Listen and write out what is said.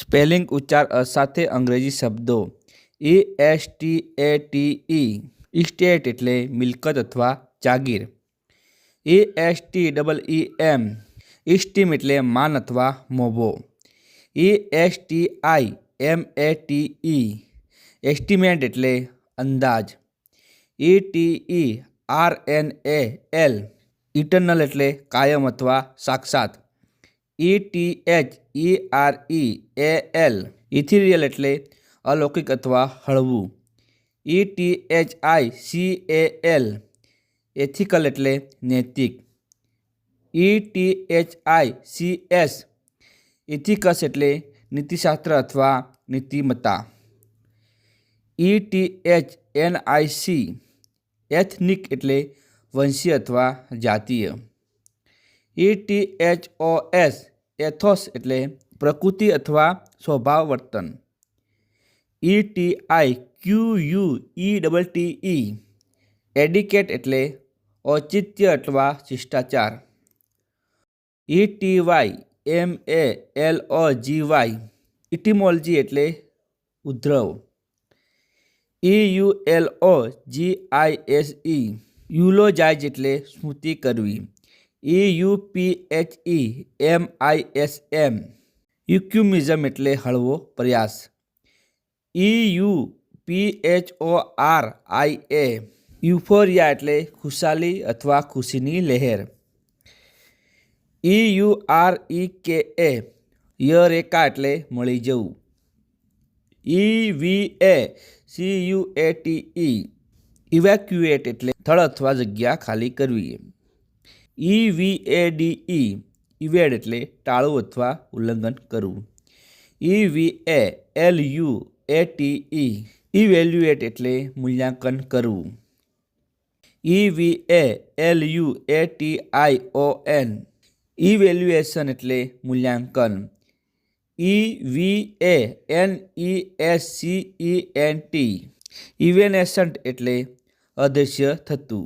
Spelling ઉચ્ચાર અસાથે અંગ્રેજી શબ્દો A S T A T E estate એટલે મિલકત અથવા જાગીર A S T double E M esteem એટલે માન અથવા મોભો A S T I M A T E estimate એટલે અંદાજ A T E R N A L eternal એટલે કાયમ અથવા સાક્ષાત E T H E R E A L ethereal એટલે અલૌકિક અથવા હળવું E T H I C A L ethical એટલે નૈતિક E T H I C S ethics એટલે નીતિશાસ્ત્ર અથવા નીતિમત્તા E T H N I C ethnic એટલે વંશીય અથવા જાતીય E T H O S ethos એટલે પ્રકૃતિ અથવા સ્વભાવ વર્તન E T I Q U E double T E etiquette એટલે ઔચિત્ય અથવા શિષ્ટાચાર. E T Y M A L O G Y etymology એટલે Uddhav. E U L O G I S E eulogise એટલે સ્મૃતિ કરવી. E U P H E M I S M euphemism એટલે હળવો પ્રયાસ. E U P H O R I A euphoria એટલે ખુશાલી અથવા ખુશીની લહેર. ઈ આર ઈ કે એ યરેકા એટલે મળી જવું. E V A C U A T E evacuate એટલે સ્થળ અથવા જગ્યા ખાલી કરવી. ઈ વી એ ડી ઈ ઇવેડ એટલે ટાળવું અથવા ઉલ્લંઘન કરવું. E V A L U A T E evaluate એટલે મૂલ્યાંકન કરવું. E V A L U A T I O N evaluation એટલે મૂલ્યાંકન. E V A N E S C E N T evanescent એટલે અદૃશ્ય થતું.